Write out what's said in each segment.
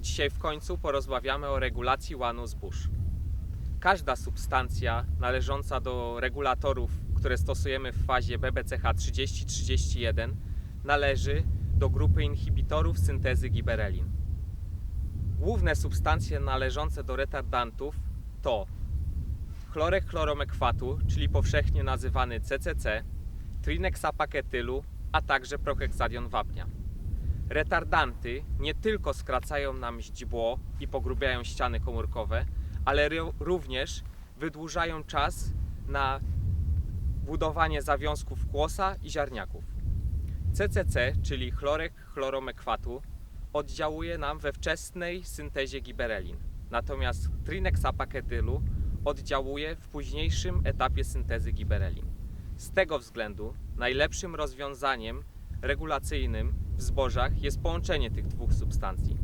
Dzisiaj w końcu porozmawiamy o regulacji łanu zbóż. Każda substancja należąca do regulatorów, które stosujemy w fazie BBCH 30-31 należy do grupy inhibitorów syntezy giberelin. Główne substancje należące do retardantów to chlorek chloromekwatu, czyli powszechnie nazywany CCC, trineksapaketylu, a także proheksadion wapnia. Retardanty nie tylko skracają nam źdźbło i pogrubiają ściany komórkowe, ale ró- również wydłużają czas na budowanie zawiązków kłosa i ziarniaków. CCC, czyli chlorek chloromekwatu, oddziałuje nam we wczesnej syntezie giberelin, natomiast trineksapaketylu oddziałuje w późniejszym etapie syntezy giberelin. Z tego względu najlepszym rozwiązaniem regulacyjnym w zbożach jest połączenie tych dwóch substancji.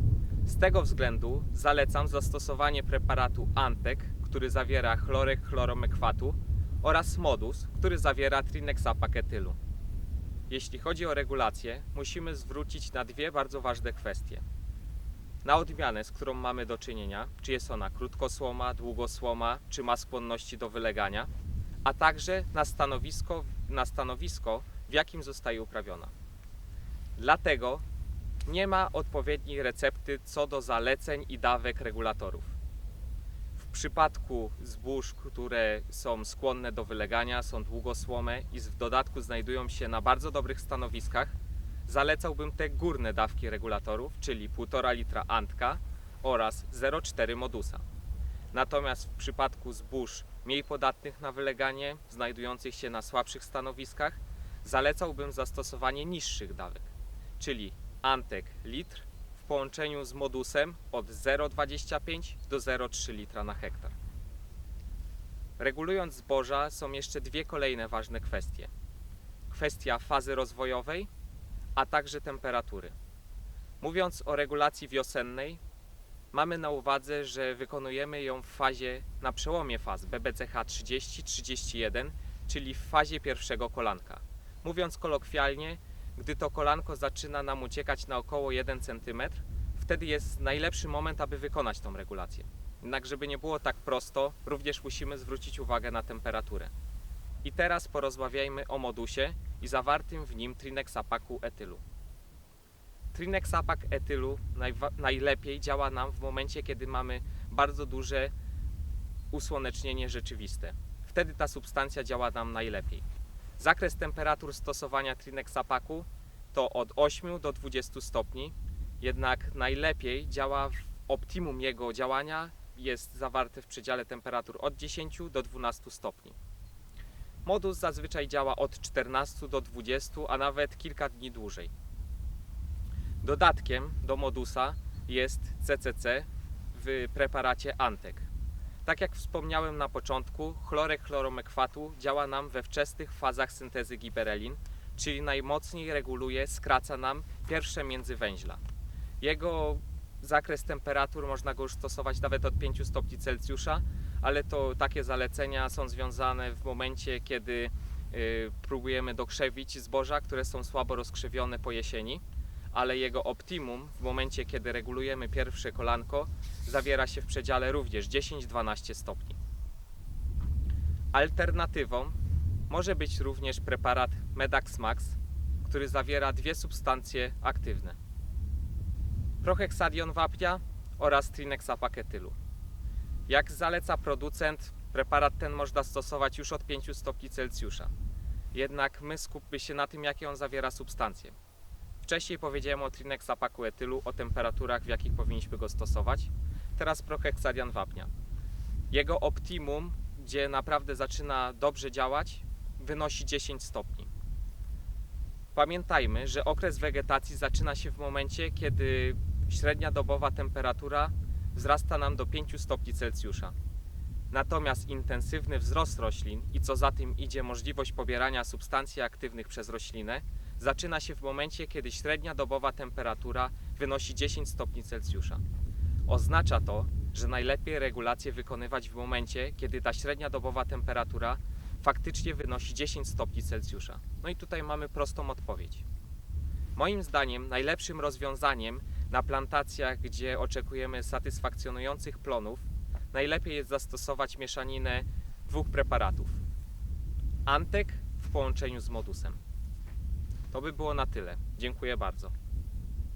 Z tego względu zalecam zastosowanie preparatu Antek, który zawiera chlorek chloromekwatu oraz Modus, który zawiera trineksapaketylu. Jeśli chodzi o regulację, musimy zwrócić na dwie bardzo ważne kwestie. Na odmianę, z którą mamy do czynienia, czy jest ona krótkosłoma, długosłoma, czy ma skłonności do wylegania, a także na stanowisko, na stanowisko w jakim zostaje uprawiona. Dlatego nie ma odpowiedniej recepty co do zaleceń i dawek regulatorów. W przypadku zbóż, które są skłonne do wylegania, są długosłome i w dodatku znajdują się na bardzo dobrych stanowiskach, zalecałbym te górne dawki regulatorów, czyli 1,5 litra Antka oraz 0,4 Modusa. Natomiast w przypadku zbóż mniej podatnych na wyleganie, znajdujących się na słabszych stanowiskach, zalecałbym zastosowanie niższych dawek, czyli Antek litr w połączeniu z modusem od 0,25 do 0,3 litra na hektar. Regulując zboża są jeszcze dwie kolejne ważne kwestie. Kwestia fazy rozwojowej, a także temperatury. Mówiąc o regulacji wiosennej, mamy na uwadze, że wykonujemy ją w fazie na przełomie faz BBCH 30-31, czyli w fazie pierwszego kolanka. Mówiąc kolokwialnie, gdy to kolanko zaczyna nam uciekać na około 1 cm, wtedy jest najlepszy moment, aby wykonać tą regulację. Jednak, żeby nie było tak prosto, również musimy zwrócić uwagę na temperaturę. I teraz porozmawiajmy o modusie i zawartym w nim trineksapaku etylu. Trineksapak etylu najlepiej działa nam w momencie, kiedy mamy bardzo duże usłonecznienie rzeczywiste. Wtedy ta substancja działa nam najlepiej. Zakres temperatur stosowania trineksapaku to od 8 do 20 stopni, jednak najlepiej działa w optimum jego działania jest zawarte w przedziale temperatur od 10 do 12 stopni. Modus zazwyczaj działa od 14 do 20, a nawet kilka dni dłużej. Dodatkiem do modusa jest CCC w preparacie Antek. Tak jak wspomniałem na początku, chlorek chloromekwatu działa nam we wczesnych fazach syntezy giberelin, czyli najmocniej reguluje, skraca nam pierwsze międzywęźla. Jego zakres temperatur można go już stosować nawet od 5 stopni Celsjusza, ale to takie zalecenia są związane w momencie, kiedy y, próbujemy dokrzewić zboża, które są słabo rozkrzewione po jesieni, ale jego optimum w momencie, kiedy regulujemy pierwsze kolanko, zawiera się w przedziale również 10-12 stopni. Alternatywą może być również preparat Medax Max, który zawiera dwie substancje aktywne. Proheksadion wapnia oraz trineksapaketylu. Jak zaleca producent, preparat ten można stosować już od 5 stopni Celsjusza. Jednak my skupmy się na tym, jakie on zawiera substancje. Wcześniej powiedziałem o trineksapaku etylu, o temperaturach, w jakich powinniśmy go stosować. Teraz proheksadian wapnia. Jego optimum, gdzie naprawdę zaczyna dobrze działać, wynosi 10 stopni. Pamiętajmy, że okres wegetacji zaczyna się w momencie, kiedy średnia dobowa temperatura wzrasta nam do 5 stopni Celsjusza. Natomiast intensywny wzrost roślin i co za tym idzie możliwość pobierania substancji aktywnych przez roślinę zaczyna się w momencie, kiedy średnia dobowa temperatura wynosi 10 stopni Celsjusza. Oznacza to, że najlepiej regulację wykonywać w momencie, kiedy ta średnia dobowa temperatura faktycznie wynosi 10 stopni Celsjusza. No i tutaj mamy prostą odpowiedź. Moim zdaniem najlepszym rozwiązaniem Na plantacjach, gdzie oczekujemy satysfakcjonujących plonów, najlepiej jest zastosować mieszaninę dwóch preparatów. Antek w połączeniu z modusem. To by było na tyle. Dziękuję bardzo.